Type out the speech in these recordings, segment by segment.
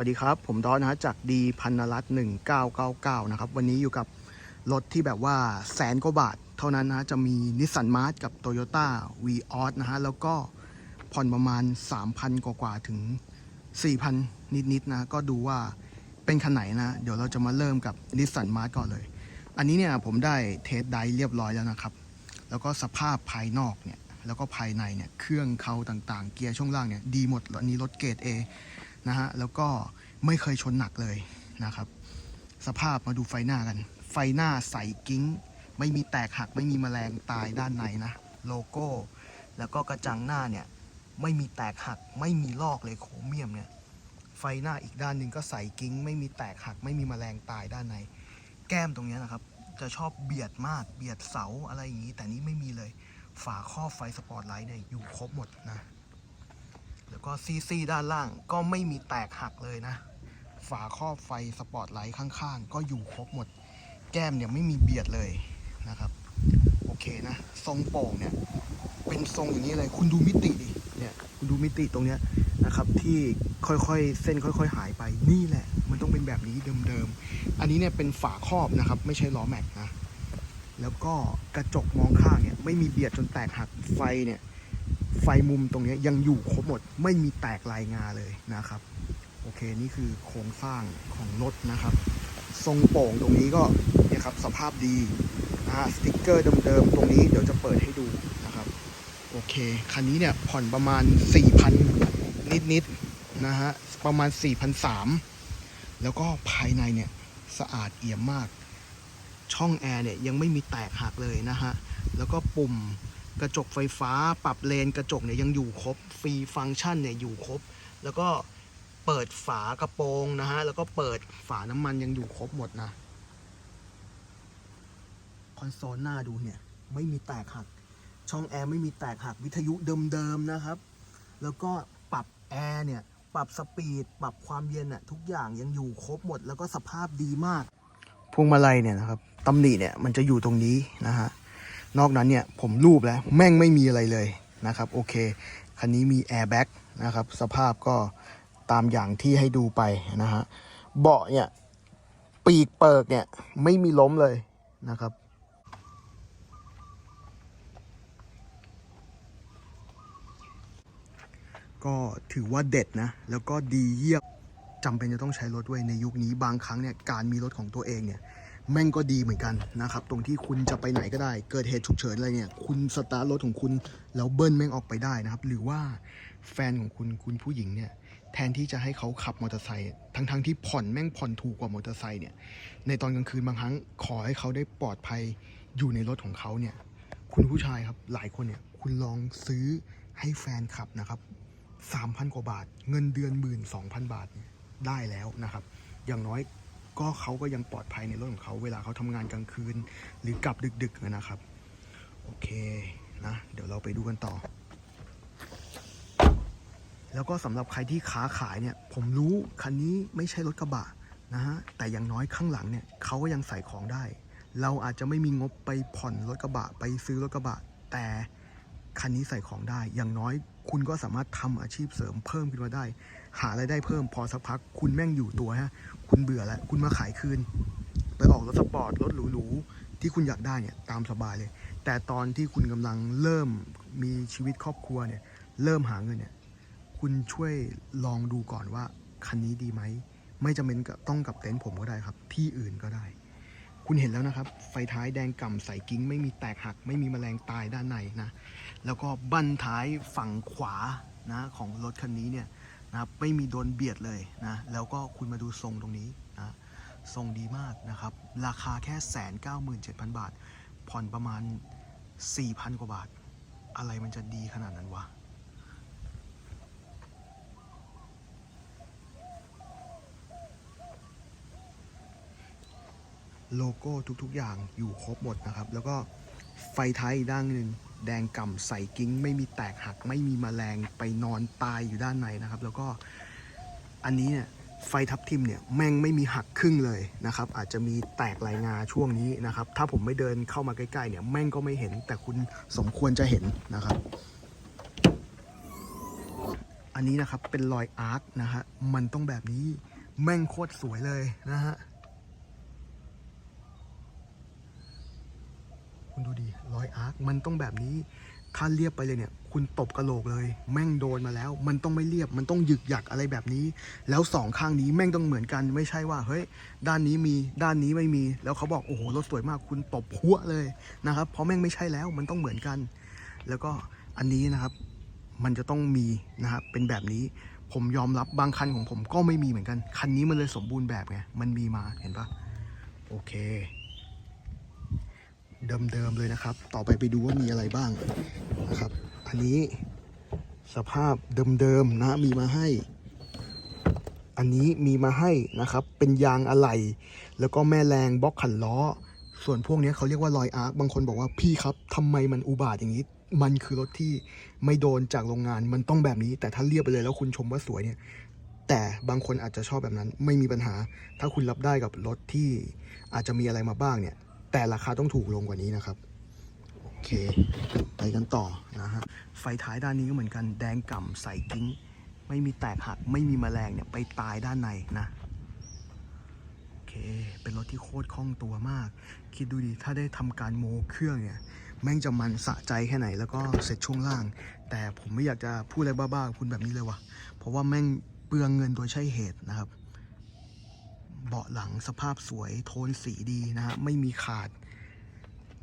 สวัสดีครับ ผมดอนนะฮะจากดีพันรัตน์หนึ่งเก้าเก้าเก้านะครับ วันนี้อยู่กับรถที่แบบว่าแสนกว่าบาท เท่านั้นนะจะมีนิสสันมาร์กับ Toyota v ีออสนะฮะ แล้วก็ผ่อนประมาณ 3,000 กว่ากว่าถึง 4,000 นิดๆนะ ก็ดูว่าเป็นคันไหนนะ เดี๋ยวเราจะมาเริ่มกับนิสสันมาร์ก่อนเลย อันนี้เนี่ยผมได้เทสไดเรียบร้อยแล้วนะครับ แล้วก็สภาพภายนอกเนี่ย แล้วก็ภายในเนี่ย เครื่องเขาต่างๆ เกียร์ช่วงล่างเนี่ยดีหมดอันนี้รถเกรด A นะฮะแล้วก็ไม่เคยชนหนักเลยนะครับ สภาพมาดูไฟหน้ากัน ไฟหน้าใสกิ้ง ไม่มีแตกหักไม่มีแมลงตายด้านในนะ โลโก้ แล้วก็กระจังหน้าเนี่ย ไม่มีแตกหักไม่มีลอกเลยโครเมียมเนี่ย ไฟหน้าอีกด้านหนึ่งก็ใสกิ้ง ไม่มีแตกหักไม่มีแมลงตายด้านใน แก้มตรงนี้นะครับ จะชอบเบียดมากเบียดเสาอะไรอย่างนี้ แต่นี้ไม่มีเลยฝาครอบไฟสปอร์ตไลท์เนี่ยอยู่ครบหมดนะ แล้วก็ซีซีด้านล่างก็ไม่มีแตกหักเลยนะ ฝาครอบไฟสปอตไลท์ข้างๆ ก็อยู่ครบหมด แก้มเนี่ยไม่มีเบียดเลยนะครับ โอเคนะ ทรงโป่งเนี่ย เป็นทรงอย่างนี้เลย คุณดูมิติดิเนี่ยคุณดูมิติตรงเนี้ยนะครับ ที่ค่อยๆ เส้นค่อย ๆ หายไปนี่แหละ มันต้องเป็นแบบนี้เดิมๆ อันนี้เนี่ยเป็นฝาครอบนะครับ ไม่ใช่ล้อแม็กนะแล้วก็กระจกมองข้างเนี่ยไม่มีเบียดจนแตกหักไฟเนี่ย ไฟมุมตรงนี้ยังอยู่ครบหมดไม่มีแตกลายงาเลยนะครับ โอเคนี่คือโครงสร้างของรถนะครับ ทรงโป่งตรงนี้ก็เนี่ยครับสภาพดีนะสติ๊กเกอร์เดิมๆตรงนี้เดี๋ยวจะเปิดให้ดูนะครับ โอเค คันนี้เนี่ยผ่อนประมาณ 4,000 นิดๆนะฮะประมาณ4,300แล้วก็ภายในเนี่ยสะอาดเอี่ยมมาก ช่องแอร์เนี่ยยังไม่มีแตกหักเลยนะฮะแล้วก็ปุ่ม กระจกไฟฟ้าปรับเลนกระจกเนี่ยยังอยู่ครบฟรีฟังก์ชันเนี่ยอยู่ครบ แล้วก็เปิดฝากระโปรงนะฮะแล้วก็เปิดฝาน้ำมันยังอยู่ครบหมดนะคอนโซลหน้าดูเนี่ยไม่มีแตกหัก ช่องแอร์ไม่มีแตกหักวิทยุเดิมๆนะครับ แล้วก็ปรับแอร์เนี่ยปรับสปีด ปรับความเย็นอะทุกอย่างยังอยู่ครบหมด แล้วก็สภาพดีมาก พวงมาลัยเนี่ยนะครับตำหนิเนี่ยมันจะอยู่ตรงนี้นะฮะ นอกนั้นเนี่ยผมรูปแล้วแม่งไม่มีอะไรเลยนะครับโอเค คันนี้มีแอร์แบ็กนะครับสภาพก็ตามอย่างที่ให้ดูไปนะฮะเบาะเนี่ยปีกเปิกเนี่ยไม่มีล้มเลยนะครับก็ถือว่าเด็ดนะ แล้วก็ดีเยี่ยมจำเป็นจะต้องใช้รถไว้ในยุคนี้บางครั้งเนี่ยการมีรถของตัวเองเนี่ย แม่งก็ดีเหมือนกันนะครับ ตรงที่คุณจะไปไหนก็ได้ เกิดเหตุฉุกเฉินอะไรเนี่ย คุณสตาร์ทรถของคุณแล้วเบิ้ลแม่งออกไปได้นะครับ หรือว่าแฟนของคุณคุณผู้หญิงเนี่ยแทนที่จะให้เขาขับมอเตอร์ไซค์ทั้งๆที่ผ่อนแม่งผ่อนถูกกว่ามอเตอร์ไซค์เนี่ย ในตอนกลางคืนบางครั้งขอให้เขาได้ปลอดภัยอยู่ในรถของเขาเนี่ย คุณผู้ชายครับหลายคนเนี่ย คุณลองซื้อให้แฟนขับนะครับ3,000 กว่าบาท เงินเดือน12,000บาทเนี่ยได้แล้วนะครับ อย่างน้อย ก็เขาก็ยังปลอดภัยในรถของเขาเวลาเขาทำงานกลางคืน หรือกลับดึกๆนะครับ โอเคนะ เดี๋ยวเราไปดูกันต่อ แล้วก็สำหรับใครที่ค้าขายเนี่ย ผมรู้คันนี้ไม่ใช่รถกระบะนะฮะแต่อย่างน้อยข้างหลังเนี่ยเขาก็ยังใส่ของได้ เราอาจจะไม่มีงบไปผ่อนรถกระบะไปซื้อรถกระบะ แต่คันนี้ใส่ของได้ อย่างน้อยคุณก็สามารถทำอาชีพเสริมเพิ่มขึ้นมาได้ หาไรายได้เพิ่มพอสักพัก คุณแม่งอยู่ตัวฮะ คุณเบื่อแล้ว คุณมาขายคืน ไปออกรถสปอร์ตรถหรูๆที่คุณอยากได้เนี่ยตามสบายเลย แต่ตอนที่คุณกำลังเริ่มมีชีวิตครอบครัวเนี่ย เริ่มหาเงินเนี่ย คุณช่วยลองดูก่อนว่าคันนี้ดีไหม ไม่จำเป็นกับต้องกับเต็นท์ผมก็ได้ครับ ที่อื่นก็ได้ คุณเห็นแล้วนะครับ ไฟท้ายแดงก่ำใสกิ้ง ไม่มีแตกหัก ไม่มีแมลงตายด้านในนะ แล้วก็บั้นท้ายฝั่งขวานะของรถคันนี้เนี่ย นะครับไม่มีโดนเบียดเลยนะแล้วก็คุณมาดูทรงตรงนี้นะทรงดีมากนะครับ ราคาแค่แสนเก้าหมื่นเจ็ดพันบาท ผ่อนประมาณสี่พันกว่าบาท อะไรมันจะดีขนาดนั้นวะโลโก้ทุกๆอย่างอยู่ครบหมดนะครับ แล้วก็ไฟท้ายด้านหนึ่ง แดงก่ำใสกิ้ง ไม่มีแตกหักไม่มีมแมลงไปนอนตายอยู่ด้านในนะครับ แล้วก็อันนี้เนี่ยไฟทับทิมเนี่ยแม่งไม่มีหักครึ่งเลยนะครับ อาจจะมีแตกลายงาช่วงนี้นะครับ ถ้าผมไม่เดินเข้ามาใกล้ๆเนี่ยแม่งก็ไม่เห็นแต่คุณสมควรจะเห็นนะครับ อันนี้นะครับเป็นรอยอาร์คนะฮะมันต้องแบบนี้แม่งโคตรสวยเลยนะฮะ คุณดูดิรอยอาร์คมันต้องแบบนี้ ถ้าเรียบไปเลยเนี่ย คุณตบกระโหลกเลย แม่งโดนมาแล้ว มันต้องไม่เรียบ มันต้องหยึกหยักอะไรแบบนี้ แล้วสองข้างนี้แม่งต้องเหมือนกัน ไม่ใช่ว่า เฮ้ย ด้านนี้มี ด้านนี้ไม่มี แล้วเขาบอก โอ้โห รถสวยมาก คุณตบพัวเลยนะครับ เพราะแม่งไม่ใช่แล้ว มันต้องเหมือนกัน แล้วก็อันนี้นะครับ มันจะต้องมีนะครับ เป็นแบบนี้ผมยอมรับบางคันของผมก็ไม่มีเหมือนกัน คันนี้มันเลยสมบูรณ์แบบไง มันมีมาเห็นปะโอเค เดิมๆเลยนะครับ ต่อไปไปดูว่ามีอะไรบ้างนะครับ อันนี้สภาพเดิมๆนะมีมาให้ อันนี้มีมาให้นะครับ เป็นยางอะไหล่แล้วก็แม่แรงบล็อกขันล้อ ส่วนพวกนี้เขาเรียกว่ารอยอาร์คบางคนบอกว่าพี่ครับทำไมมันอุบาทอย่างนี้ มันคือรถที่ไม่โดนจากโรงงานมันต้องแบบนี้ แต่ถ้าเรียบไปเลยแล้วคุณชมว่าสวยเนี่ยแต่บางคนอาจจะชอบแบบนั้นไม่มีปัญหา ถ้าคุณรับได้กับรถที่อาจจะมีอะไรมาบ้างเนี่ย แต่ราคาต้องถูกลงกว่านี้นะครับ โอเค ไปกันต่อนะฮะ ไฟท้ายด้านนี้ก็เหมือนกันแดงก่ำใสกิ้ง ไม่มีแตกหัก ไม่มีแมลงเนี่ยไปตายด้านในนะ โอเค เป็นรถที่โคตรคล่องตัวมาก คิดดูดิ ถ้าได้ทำการโมเครื่องเนี่ยแม่งจะมันสะใจแค่ไหนแล้วก็เสร็จช่วงล่าง แต่ผมไม่อยากจะพูดอะไรบ้าๆคุณแบบนี้เลยว่ะ เพราะว่าแม่งเปลืองเงินโดยใช่เหตุนะครับ เบาะหลังสภาพสวยโทนสีดีนะฮะไม่มีขาด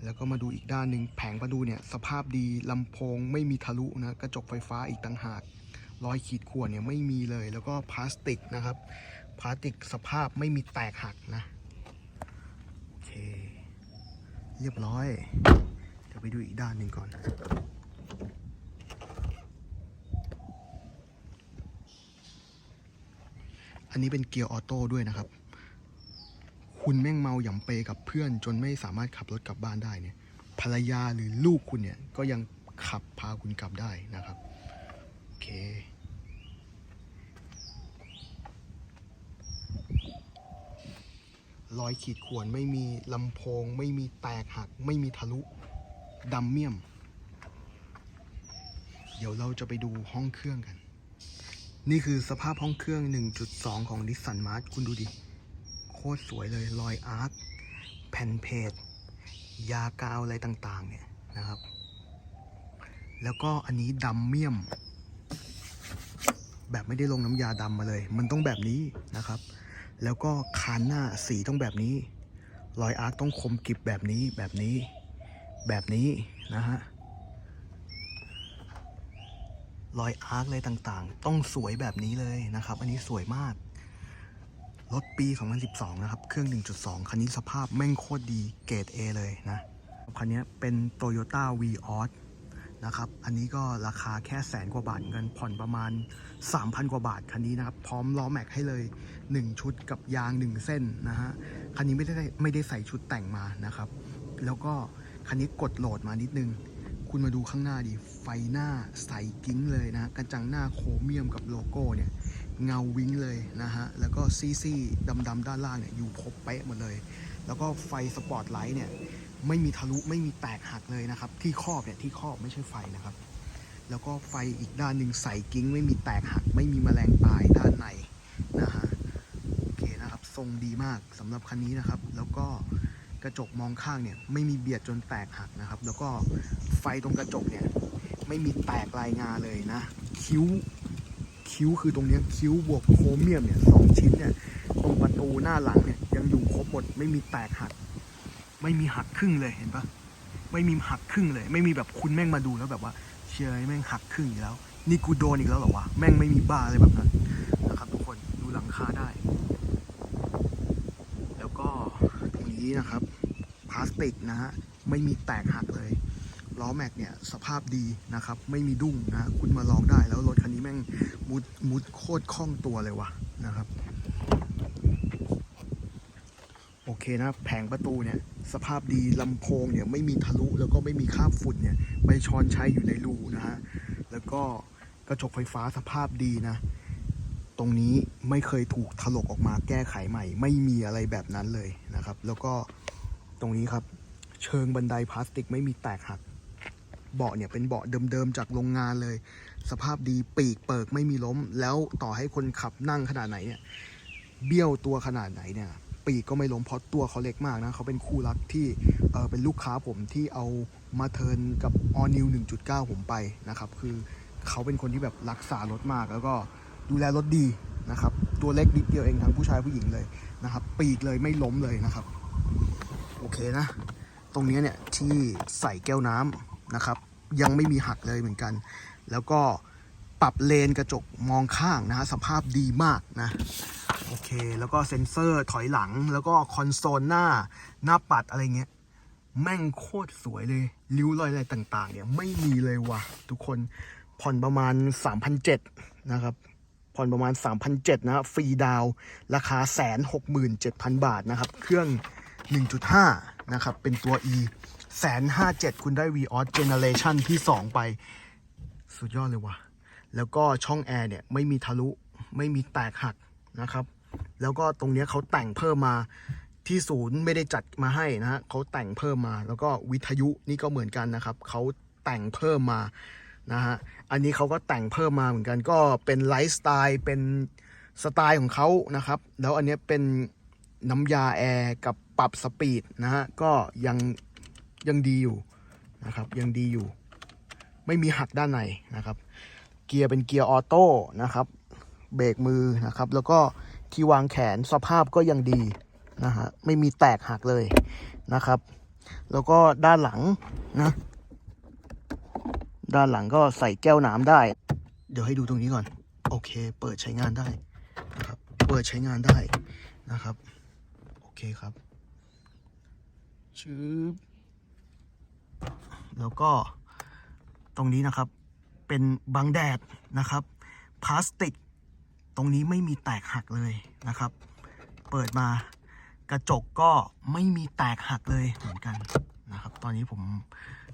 แล้วก็มาดูอีกด้านหนึ่งแผงประตูเนี่ยสภาพดีลำโพงไม่มีทะลุนะกระจกไฟฟ้าอีกต่างหากรอยขีดข่วนเนี่ยไม่มีเลย แล้วก็พลาสติกนะครับพลาสติกสภาพไม่มีแตกหักนะโอเค เรียบร้อยเดี๋ยวไปดูอีกด้านหนึ่งก่อนอันนี้เป็นเกียร์ออโต้ด้วยนะครับ คุณแม่งเมาหย่ำเปกับเพื่อน จนไม่สามารถขับรถกลับบ้านได้เนี่ย ภรรยาหรือลูกคุณเนี่ยก็ยังขับพาคุณกลับได้นะครับโอเครอยขีดข่วนไม่มีลำโพง ไม่มีแตกหัก ไม่มีทะลุดำเมียม เดี๋ยวเราจะไปดูห้องเครื่องกัน นี่คือสภาพห้องเครื่อง 1.2 ของ Nissan March คุณดูดิ ตรสวยเลยรอยอาร์คแผ่นเพจยากาวอะไรต่างๆ เนี่ยนะครับ แล้วก็อันนี้ดำเมี่ยม แบบไม่ได้ลงน้ำยาดำมาเลย มันต้องแบบนี้นะครับ แล้วก็คานหน้าสีต้องแบบนี้ รอยอาร์คต้องคมกริบแบบนี้แบบนี้แบบนี้นะฮะรอยอาร์คอะไรต่างๆ ต้องสวยแบบนี้เลยนะครับ อันนี้สวยมาก รถปี 2012 นะครับ เครื่อง 1.2 คันนี้สภาพแม่งโคตรดีเกรด A เลยนะ คันนี้เป็น Toyota v o s นะครับ อันนี้ก็ราคาแค่แสนกว่าบาทเหมือนกันผ่อนประมาณ 3,000 กว่าบาท คันนี้นะครับ พร้อมล้อแม็กให้เลย 1 ชุดกับยาง 1 เส้นนะฮะ คันนี้ไม่ได้ไม่ได้ใส่ชุดแต่งมานะครับ แล้วก็คันนี้กดโหลดมานิดนึง คุณมาดูข้างหน้าดิ ไฟหน้าใสกิ้งเลยนะ กระจังหน้าโครเมียมกับโลโก้เนี่ย เงาวิ้งเลยนะฮะ แล้วก็ซี่ซี่ดำดำๆด้านล่างเนี่ยอยู่ครบเป๊ะหมดเลย แล้วก็ไฟสปอตไลท์เนี่ยไม่มีทะลุไม่มีแตกหักเลยนะครับ ที่ครอบเนี่ยที่ครอบไม่ใช่ไฟนะครับ แล้วก็ไฟอีกด้านหนึ่งใสกิ้ง ไม่มีแตกหัก ไม่มีแมลงตายด้านในนะฮะโอเคนะครับ ทรงดีมากสำหรับคันนี้นะครับ แล้วก็กระจกมองข้างเนี่ยไม่มีเบียดจนแตกหักนะครับ แล้วก็ไฟตรงกระจกเนี่ยไม่มีแตกลายงาเลยนะ คิ้ว คิ้วคือตรงนี้คิ้วบวกโครเมียมเนี่ยสองชิ้นเนี่ยตรงประตูหน้าหลังเนี่ยยังอยู่ครบหมดไม่มีแตกหัก ไม่มีหักครึ่งเลยเห็นปะไม่มีหักครึ่งเลย ไม่มีแบบคุณแม่งมาดูแล้วแบบว่า เชื่อแม่งหักครึ่งอีกแล้ว นี่กูโดนอีกแล้วหรอวะแม่งไม่มีบ้าอะไรแบบนั้นนะครับ ทุกคนดูหลังคาได้ แล้วก็ตรงนี้นะครับพลาสติกนะฮะไม่มีแตกหักเลย ล้อแม็กเนี่ยสภาพดีนะครับไม่มีดุ้งนะคุณมาลองได้แล้วรถคันนี้แม่งมุดมุดโคตรคล่องตัวเลยวะนะครับโอเคนะแผงประตูเนี่ยสภาพดีลำโพงเนี่ยไม่มีทะลุแล้วก็ไม่มีคราบฝุ่นเนี่ยใบช้อนใชัยอยู่ในรูนะฮะแล้วก็กระจกไฟฟ้าสภาพดีนะตรงนี้ไม่เคยถูกถลกออกมาแก้ไขใหม่ ไม่มีอะไรแบบนั้นเลยนะครับ แล้วก็ตรงนี้ครับ เชิงบันไดพลาสติกไม่มีแตกหัก เบาะเนี่ยเป็นเบาะเดิมๆจากโรงงานเลย สภาพดีปีกเปิกไม่มีล้ม แล้วต่อให้คนขับนั่งขนาดไหนเนี่ยเบี้ยวตัวขนาดไหนเนี่ยปีกก็ไม่ล้มเพราะตัวเขาเล็กมากนะ เขาเป็นคู่รักที่เออเป็นลูกค้าผมที่เอามาเทินกับ All New 1.9 ผมไปนะครับ คือเขาเป็นคนที่แบบรักษารถมากแล้วก็ดูแลรถดีนะครับ ตัวเล็กนิดเดียวเองทั้งผู้ชายผู้หญิงเลยนะครับ ปีกเลยไม่ล้มเลยนะครับ โอเคนะ ตรงนี้เนี่ยที่ใส่แก้วน้ำ นะครับ ยังไม่มีหักเลยเหมือนกัน แล้วก็ปรับเลนกระจกมองข้างนะฮะสภาพดีมากนะโอเค แล้วก็เซ็นเซอร์ถอยหลัง แล้วก็คอนโซลหน้าหน้าปัดอะไรเงี้ย แม่งโคตรสวยเลย ริ้วรอยอะไรต่างๆ เนี่ยไม่มีเลยว่ะ ทุกคนผ่อนประมาณ3,700นะครับ ผ่อนประมาณ3,700นะครับฟรีดาว ราคาแสนหกหมื่นเจ็ดพันบาทนะครับ เครื่อง 1.5 นะครับ เป็นตัว e แสนห้าเจ็ดคุณได้ v ีออสเจเนเรชันที่ 2 ไป สุดยอดเลยว่ะ แล้วก็ช่องแอร์เนี่ย ไม่มีทะลุไม่มีแตกหักนะครับ แล้วก็ตรงเนี้ยเขาแต่งเพิ่มมาที่ศูนย์ไม่ได้จัดมาให้นะฮะเขาแต่งเพิ่มมาแล้วก็วิทยุนี่ก็เหมือนกันนะครับเขาแต่งเพิ่มมานะฮะอันนี้เขาก็แต่งเพิ่มมาเหมือนกันก็เป็นไลฟ์สไตล์เป็นสไตล์ของเขานะครับ แล้วอันนี้เป็นน้ำยาแอร์กับปรับสปีดนะฮะก็ยัง ยังดีอยู่นะครับยังดีอยู่ ไม่มีหักด้านในนะครับ เกียร์เป็นเกียร์ออโต้นะครับเบรกมือนะครับ แล้วก็ที่วางแขนสภาพก็ยังดีนะฮะไม่มีแตกหักเลยนะครับ แล้วก็ด้านหลังนะด้านหลังก็ใส่แก้วน้ำได้ เดี๋ยวให้ดูตรงนี้ก่อน โอเค เปิดใช้งานได้นะครับเปิดใช้งานได้นะครับ โอเคครับชืบ แล้วก็ตรงนี้นะครับเป็นบังแดดนะครับพลาสติก ตรงนี้ไม่มีแตกหักเลยนะครับ เปิดมากระจกก็ไม่มีแตกหักเลยเหมือนกันนะครับ ตอนนี้ผม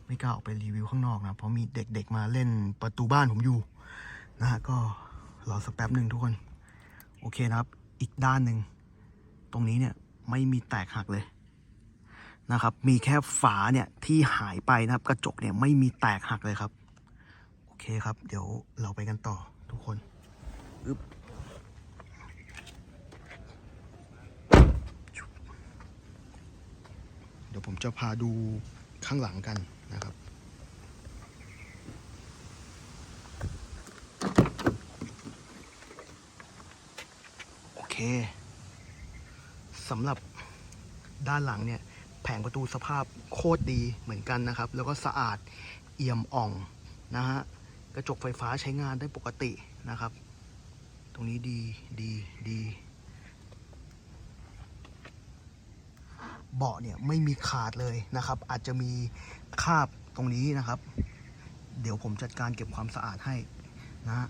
ไม่กล้าออกไปรีวิวข้างนอกนะ เพราะมีเด็กๆมาเล่นประตูบ้านผมอยู่นะฮะก็รอสักแป๊บหนึ่งทุกคน โอเคนะครับ อีกด้านหนึ่ง ตรงนี้เนี่ยไม่มีแตกหักเลย นะครับ มีแค่ฝาเนี่ยที่หายไปนะครับ กระจกเนี่ยไม่มีแตกหักเลยครับ โอเคครับ เดี๋ยวเราไปกันต่อทุกคนอึ๊บเดี๋ยวผมจะพาดูข้างหลังกันนะครับโอเคสำหรับด้านหลังเนี่ย แผงประตูสภาพโคตรดีเหมือนกันนะครับ แล้วก็สะอาดเอี่ยมอ่องนะฮะกระจกไฟฟ้าใช้งานได้ปกตินะครับ ตรงนี้ดีดีดีเบาะเนี่ยไม่มีขาดเลยนะครับ อาจจะมีคราบตรงนี้นะครับ เดี๋ยวผมจัดการเก็บความสะอาดให้นะ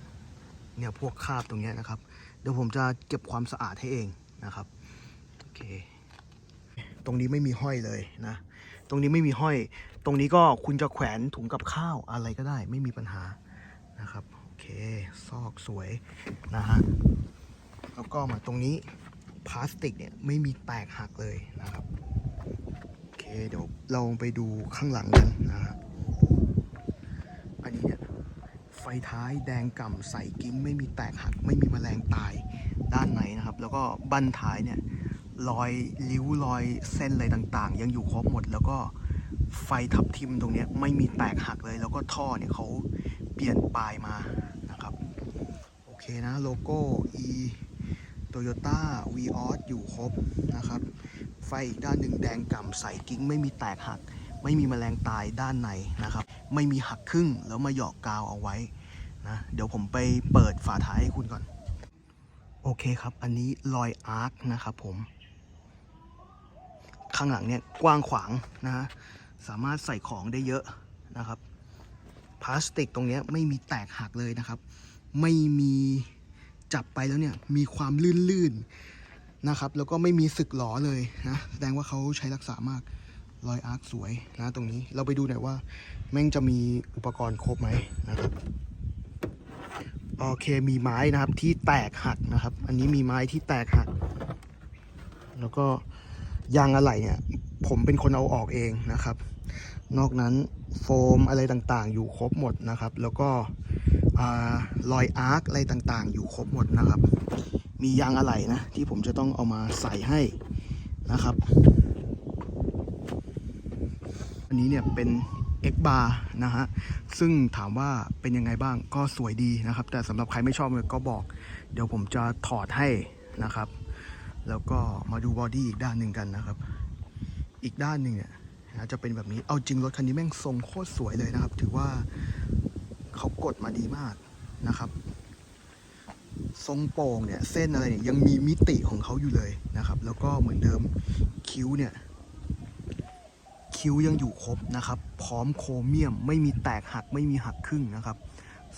เนี่ยพวกคราบตรงนี้นะครับ เดี๋ยวผมจะเก็บความสะอาดให้เองนะครับ โอเค ตรงนี้ไม่มีห้อยเลยนะ ตรงนี้ไม่มีห้อย ตรงนี้ก็คุณจะแขวนถุงกับข้าวอะไรก็ได้ ไม่มีปัญหานะครับ โอเค ซอกสวยนะฮะ แล้วก็มาตรงนี้พลาสติกเนี่ยไม่มีแตกหักเลยนะครับ โอเค เดี๋ยวเราไปดูข้างหลังกันนะฮะ อันนี้เนี่ยไฟท้ายแดงก่ำใสกิ้งไม่มีแตกหัก ไม่มีแมลงตายด้านในนะครับ แล้วก็บั้นท้ายเนี่ย รอยริ้วรอยเส้นอะไรต่างๆ ยังอยู่ครบหมด แล้วก็ไฟทับทิมตรงนี้ไม่มีแตกหักเลย แล้วก็ท่อเนี่ยเขาเปลี่ยนปลายมานะครับโอเคนะโลโก้ e Toyota v ีอออยู่ครบนะครับ ไฟอีกด้านหนึ่งแดงก่ำใสกิ้ง ไม่มีแตกหัก ไม่มีแมลงตายด้านในนะครับ ไม่มีหักครึ่งแล้วมาหยอกกาวเอาไว้นะเดี๋ยวผมไปเปิดฝาท้ายให้คุณก่อน โอเคครับ อันนี้รอยอาร์คนะครับผม ข้างหลังเนี่ยกว้างขวางนะฮะสามารถใส่ของได้เยอะนะครับพลาสติกตรงเนี้ยไม่มีแตกหักเลยนะครับ ไม่มีจับไปแล้วเนี่ยมีความลื่นๆนะครับแล้วก็ไม่มีสึกหลอเลยนะแสดงว่าเขาใช้รักษามากรอยอาร์คสวยนะตรงนี้เราไปดูหน่อยว่า แม่งจะมีอุปกรณ์ครบไหมนะครับโอเคมีไม้นะครับที่แตกหักนะครับ อันนี้มีไม้ที่แตกหัก แล้วก็ ยางอะไหล่เนี่ย ผมเป็นคนเอาออกเองนะครับ นอกนั้นโฟมอะไรต่างๆ อยู่ครบหมดนะครับ แล้วก็รอยอาร์คอะไรต่างๆ อยู่ครบหมดนะครับ มียางอะไหล่นะ ที่ผมจะต้องเอามาใส่ให้นะครับ อันนี้เนี่ยเป็น X bar นะฮะ ซึ่งถามว่าเป็นยังไงบ้างก็สวยดีนะครับ แต่สำหรับใครไม่ชอบเนี่ยก็บอก เดี๋ยวผมจะถอดให้นะครับ แล้วก็มาดูบอดี้อีกด้านหนึ่งกันนะครับ อีกด้านหนึ่งเนี่ยนะจะเป็นแบบนี้ เอาจริงรถคันนี้แม่งทรงโคตรสวยเลยนะครับ ถือว่าเขากดมาดีมากนะครับ ทรงโป่งเนี่ยเส้นอะไรเนี่ยยังมีมิติของเขาอยู่เลยนะครับ แล้วก็เหมือนเดิมคิ้วเนี่ยคิ้วยังอยู่ครบนะครับ พร้อมโครเมียม ไม่มีแตกหักไม่มีหักครึ่งนะครับ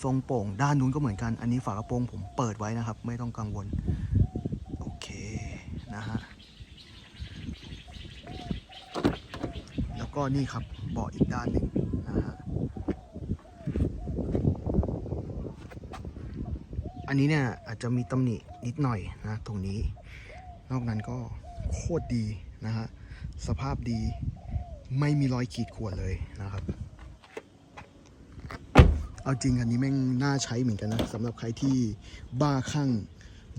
ทรงโป่งด้านนู้นก็เหมือนกัน อันนี้ฝากระโปรงผมเปิดไว้นะครับ ไม่ต้องกังวล นะฮะ แล้วก็นี่ครับเบาะอีกด้านหนึ่งนะฮะ อันนี้เนี่ยอาจจะมีตำหนินิดหน่อยนะตรงนี้ นอกนั้นก็โคตรดีนะฮะ สภาพดีไม่มีรอยขีดข่วนเลยนะครับ เอาจริงอันนี้แม่งน่าใช้เหมือนกันนะสำหรับใครที่บ้าคลั่ง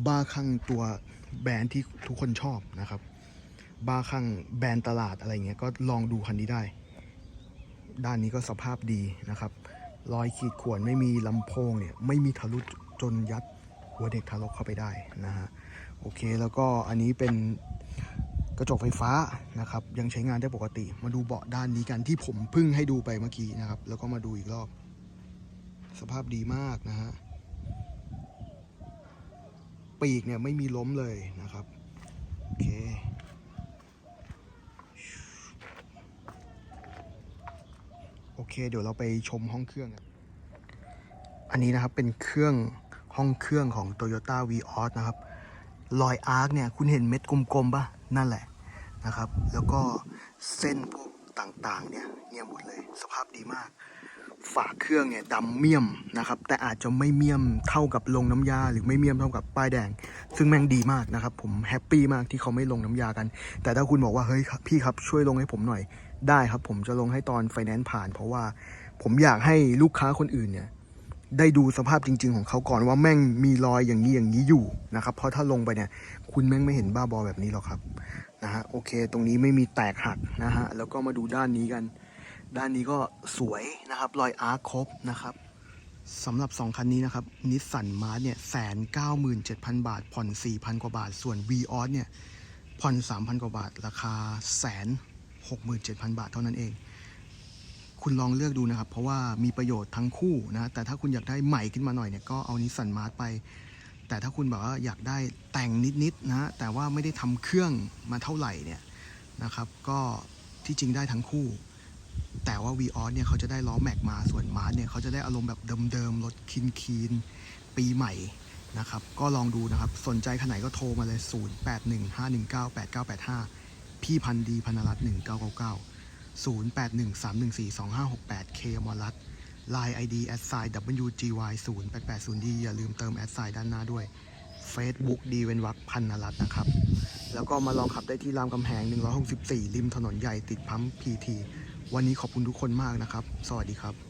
บ้าคลั่งตัว แบรนด์ที่ทุกคนชอบนะครับบ้าคังแบรนด์ตลาดอะไรเงี้ยก็ลองดูคันนี้ได้ ด้านนี้ก็สภาพดีนะครับ รอยขีดข่วนไม่มีลำโพงเนี่ยไม่มีทะลุจนยัดหัวเด็กทารกเข้าไปได้นะฮะโอเคแล้วก็อันนี้เป็นกระจกไฟฟ้านะครับ ยังใช้งานได้ปกติ มาดูเบาะด้านนี้กันที่ผมพิ่งให้ดูไปเมื่อกี้นะครับ แล้วก็มาดูอีกรอบ สภาพดีมากนะฮะ ปีกเนี่ยไม่มีล้มเลยนะครับโอเคโอเค เดี๋ยวเราไปชมห้องเครื่องกันอันนี้นะครับเป็นเครื่องห้องเครื่องของ Toyota v ีออสนะครับรอยอาร์คเนี่ยคุณเห็นเม็ดกลมๆปะนั่นแหละนะครับ แล้วก็เส้นพวกต่างๆเนี่ยเนี่ยหมดเลยสภาพดีมาก ฝาเครื่องเนี่ยดำเมี่ยมนะครับ แต่อาจจะไม่เมี่ยมเท่ากับลงน้ำยา หรือไม่เมี่ยมเท่ากับป้ายแดง ซึ่งแม่งดีมากนะครับ ผมแฮปปี้มากที่เขาไม่ลงน้ำยากัน แต่ถ้าคุณบอกว่าเฮ้ยพี่ครับช่วยลงให้ผมหน่อยได้ครับ ผมจะลงให้ตอนไฟแนนซ์ผ่าน เพราะว่าผมอยากให้ลูกค้าคนอื่นเนี่ยได้ดูสภาพจริง ๆ ของเขาก่อนว่าแม่งมีรอยอย่างนี้อย่างนี้อยู่นะครับ เพราะถ้าลงไปเนี่ย คุณแม่งไม่เห็นบ้าบอแบบนี้หรอกครับนะฮะโอเค ตรงนี้ไม่มีแตกหักนะฮะแล้วก็มาดูด้านนี้กัน ด้านนี้ก็สวยนะครับ รอยอาร์คครบนะครับสำหรับ 2 คันนี้นะครับนิสสันมาร์เนี่ยแสนเก้าหมื่นเจ็ดพันบาท ผ่อน4,000กว่าบาท ส่วน v ีออสเนี่ยผ่อน3,000กว่าบาท ราคาแสนหกหมื่นเจ็ดพันบาทเท่านั้นเอง คุณลองเลือกดูนะครับ เพราะว่ามีประโยชน์ทั้งคู่นะ แต่ถ้าคุณอยากได้ใหม่ขึ้นมาหน่อยเนี่ยก็เอานิสสันมาร์ไป แต่ถ้าคุณแบบว่าอยากได้แต่งนิดๆนะแต่ว่าไม่ได้ทำเครื่องมาเท่าไหร่เนี่ยนะครับ ก็ที่จริงได้ทั้งคู่ แต่ว่า v ีออสเนี่ยเขาจะได้ล้อแม็กมาส่วนมาร์เนี่ยเขาจะได้อารมณ์แบบเดิมๆ รถคินคีนปีใหม่นะครับ ก็ลองดูนะครับ สนใจขนาดก็โทรมาเลย 0815198985 พี่พันดีพันรัตน์1999 0813142568เคมอลัตไลน์ ID แอดไซน์ WGY 0880D อย่าลืมเติมแอดไซน์ด้านหน้าด้วย Facebook ดีเวนวักพันนรัตนะครับ แล้วก็มาลองขับได้ที่รามคำแหง 164 ริมถนนใหญ่ติดปั๊ม PT วันนี้ขอบคุณทุกคนมากนะครับ สวัสดีครับ